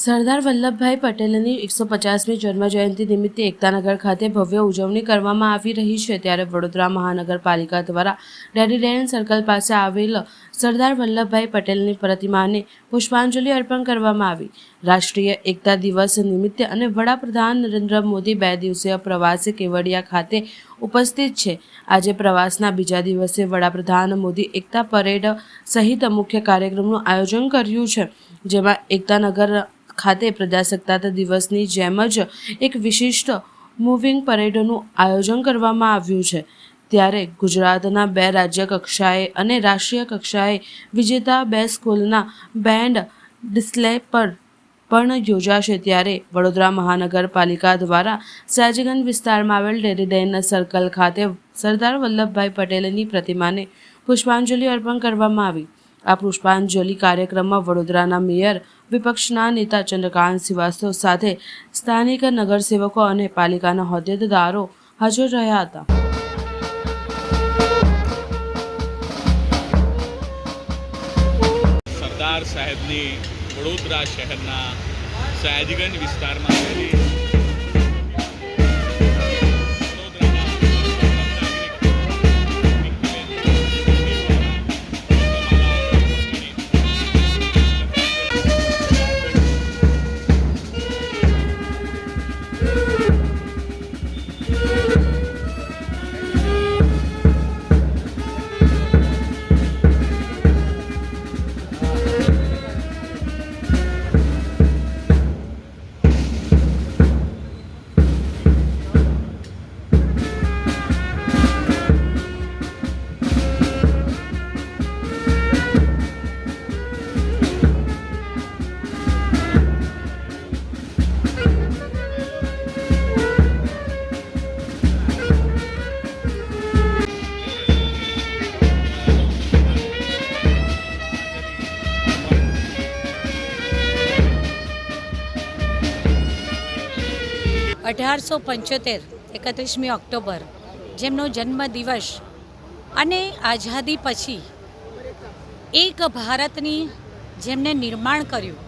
સરદાર વલ્લભભાઈ પટેલની એકસો પચાસમી જન્મજયંતિ નિમિત્તે એકતાનગર ખાતે ભવ્ય ઉજવણી કરવામાં આવી રહી છે. ત્યારે વડોદરા મહાનગરપાલિકા દ્વારા ડેડીડેન સર્કલ પાસે આવેલ સરદાર વલ્લભભાઈ પટેલની પ્રતિમાને પુષ્પાંજલિ અર્પણ કરવામાં આવી. રાષ્ટ્રીય એકતા દિવસ નિમિત્તે અને વડાપ્રધાન નરેન્દ્ર મોદી બે દિવસીય પ્રવાસે કેવડિયા ખાતે ઉપસ્થિત છે. આજે પ્રવાસના બીજા દિવસે વડાપ્રધાન મોદી એકતા પરેડ સહિત મુખ્ય કાર્યક્રમનું આયોજન કર્યું છે, જેમાં એકતાનગર ખાતે પ્રજાસત્તાક દિવસની જેમ જ એક વિશિષ્ટ મૂવિંગ પરેડનું આયોજન કરવામાં આવ્યું છે. ત્યારે ગુજરાતના બે રાજ્ય કક્ષાએ અને રાષ્ટ્રીય કક્ષાએ વિજેતા બે સ્કૂલના બેન્ડ ડિસ્પ્લે પર પણ યોજાશે. ત્યારે વડોદરા મહાનગરપાલિકા દ્વારા સાજગંજ વિસ્તારમાં આવેલ ડેરીડેન સર્કલ ખાતે સરદાર વલ્લભભાઈ પટેલની પ્રતિમાને પુષ્પાંજલિ અર્પણ કરવામાં આવી. આ પુષ્પાંજલિ કાર્યક્રમમાં વડોદરાના મેયર, વિપક્ષના નેતા ચંદ્રકાંત શ્રીવાસ્તવ સાથે સ્થાનિક નગરસેવકો અને પાલિકાના હોદ્દેદારો હાજર રહ્યા હતા. સરદાર સાહેબની વડોદરા શહેરના સયાજગંજ વિસ્તારમાં આવેલી અઢારસો પંચોતેર, એકત્રીસમી ઓક્ટોબર, જેમનો જન્મદિવસ અને આઝાદી પછી એક ભારતની જેમને નિર્માણ કર્યું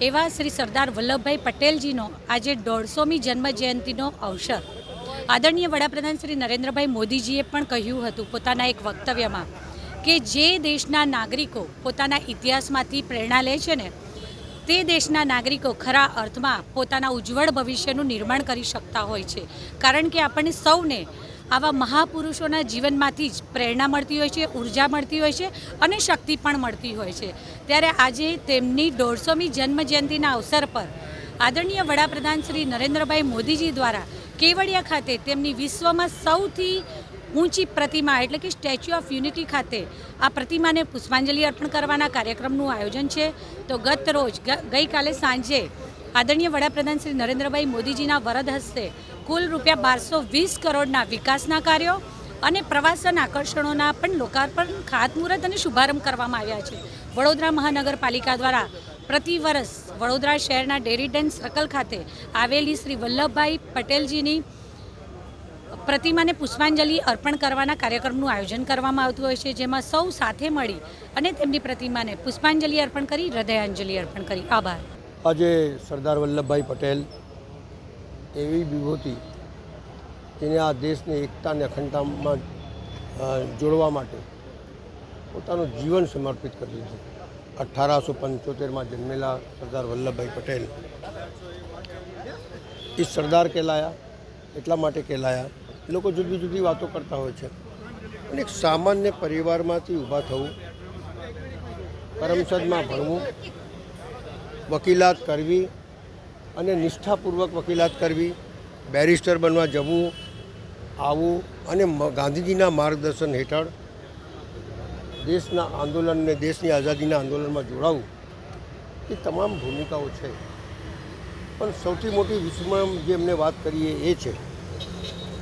એવા શ્રી સરદાર વલ્લભભાઈ પટેલજીનો આજે દોઢસોમી જન્મજયંતિનો અવસર. આદરણીય વડાપ્રધાન શ્રી નરેન્દ્રભાઈ મોદીજીએ પણ કહ્યું હતું પોતાના એક વક્તવ્યમાં કે જે દેશના નાગરિકો પોતાના ઇતિહાસમાંથી પ્રેરણા લે છે ને તે દેશના નાગરિકો ખરા અર્થમાં પોતાના ઉજ્જવળ ભવિષ્યનું નિર્માણ કરી શકતા હોય છે. કારણ કે આપણને સૌને આવા મહાપુરુષોના જીવનમાંથી જ પ્રેરણા મળતી હોય છે, ઊર્જા મળતી હોય છે અને શક્તિ પણ મળતી હોય છે. ત્યારે આજે તેમની દોઢસોમી જન્મજયંતિના અવસર પર આદરણીય વડાપ્રધાન શ્રી નરેન્દ્રભાઈ મોદીજી દ્વારા કેવડિયા ખાતે તેમની વિશ્વમાં સૌથી ઊંચી પ્રતિમા એટલે કે સ્ટેચ્યુ ઓફ યુનિટી ખાતે આ પ્રતિમાને પુષ્પાંજલિ અર્પણ કરવાના કાર્યક્રમનું આયોજન છે. તો ગત રોજ ગઈકાલે સાંજે આદરણીય વડાપ્રધાન શ્રી નરેન્દ્રભાઈ મોદીજીના વરદ હસ્તે કુલ રૂપિયા બારસો વીસ કરોડના વિકાસના કાર્યો અને પ્રવાસન આકર્ષણોના પણ લોકાર્પણ, ખાતમુહૂર્ત અને શુભારંભ કરવામાં આવ્યા છે. વડોદરા મહાનગરપાલિકા દ્વારા પ્રતિ વર્ષ વડોદરા શહેરના ડેરીડેન સર્કલ ખાતે આવેલી શ્રી વલ્લભભાઈ પટેલજીની પ્રતિમાને પુષ્પાંજલિ અર્પણ કરવાના કાર્યક્રમનું આયોજન કરવામાં આવતું હોય છે, જેમાં સૌ સાથે મળી અને તેમની પ્રતિમાને પુષ્પાંજલિ અર્પણ કરી, હૃદયાંજલિ અર્પણ કરી. આભાર. આજે સરદાર વલ્લભભાઈ પટેલ એવી વિભૂતિ જેને આ દેશને એકતા અને અખંડતામાં જોડવા માટે પોતાનું જીવન સમર્પિત કર્યું છે. અઠારસો પંચોતેરમાં જન્મેલા સરદાર વલ્લભભાઈ પટેલ. એ સરદાર કહેલાયા. એટલા માટે કહેલાયા. એ લોકો જુદી જુદી વાતો કરતા હોય છે. પણ એક સામાન્ય પરિવારમાંથી ઊભા થવું કરમસદમાં ભણવું, વકીલાત કરવી અને નિષ્ઠાપૂર્વક વકીલાત કરવી, બેરિસ્ટર બનવા જવું, આવવું અને ગાંધીજીના માર્ગદર્શન હેઠળ દેશના આંદોલનને, દેશની આઝાદીના આંદોલનમાં જોડાવું, એ તમામ ભૂમિકાઓ છે. પણ સૌથી મોટી વિશ્વમાં જે અમને વાત કરીએ એ છે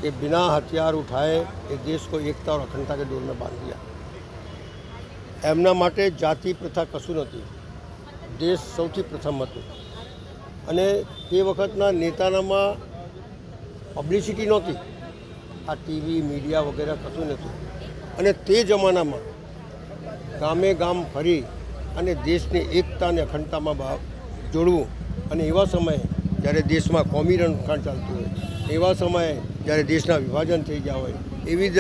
કે બિના હથિયાર ઉઠાએ એ દેશ કોઈ એકતા ઓર અખંડતા કે દોરને બાંધ એમના માટે જાતિ પ્રથા કશું નથી દેશ સૌથી પ્રથમ હતું. અને તે વખતના નેતાનામાં પબ્લિસિટી નહોતી. આ ટીવી મીડિયા વગેરે કશું નથી અને તે જમાનામાં ગામે ગામ ફરી અને દેશને એકતા અને અખંડતામાં જોડવું અને એવા સમયે જ્યારે દેશમાં કોમી રણખાણ ચાલતું હોય, એવા સમયે જ્યારે દેશના વિભાજન થઈ ગયા હોય, એવી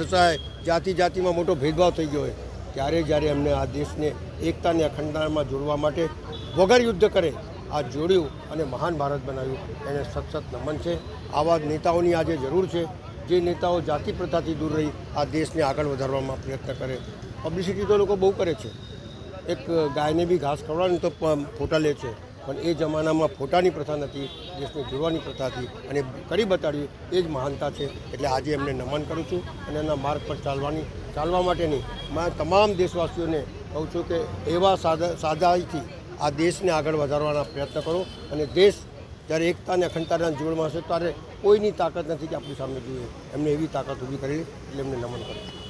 દશાએ જાતિ જાતિમાં મોટો ભેદભાવ થઈ ગયો હોય, ત્યારે જ્યારે એમને આ દેશને એકતાને અખંડતામાં જોડવા માટે વગર યુદ્ધ કરે, આ જોડ્યું અને મહાન ભારત બનાવ્યું, એને સતત નમન છે. આવા નેતાઓની આજે જરૂર છે. જે નેતાઓ જાતિ પ્રથાથી દૂર રહી, આ દેશને આગળ વધારવામાં પ્રયત્ન કરે. પબ્લિસિટી તો લોકો બહુ કરે છે. એક ગાયને બી ઘાસ ખવડાવે તો ફોટા લે છે. પણ એ જમાનામાં ફોટાની પ્રથા નથી, દેશને જોડવાની પ્રથા હતી અને કરી બતાડ્યું, એ જ મહાનતા છે. એટલે આજે એમને નમન કરું છું અને એના માર્ગ પર ચાલવાની, ચાલવા માટેની મેં તમામ દેશવાસીઓને કહું છું કે એવા સાદા સાદાઈથી આ દેશને આગળ વધારવાના પ્રયત્ન કરો અને દેશ જ્યારે એકતા અને અખંડતાના જીવનમાં હશે ત્યારે કોઈની તાકાત નથી કે આપણી સામે જોઈએ. એમને એવી તાકાત ઊભી કરી એટલે એમને નમન કરું છું.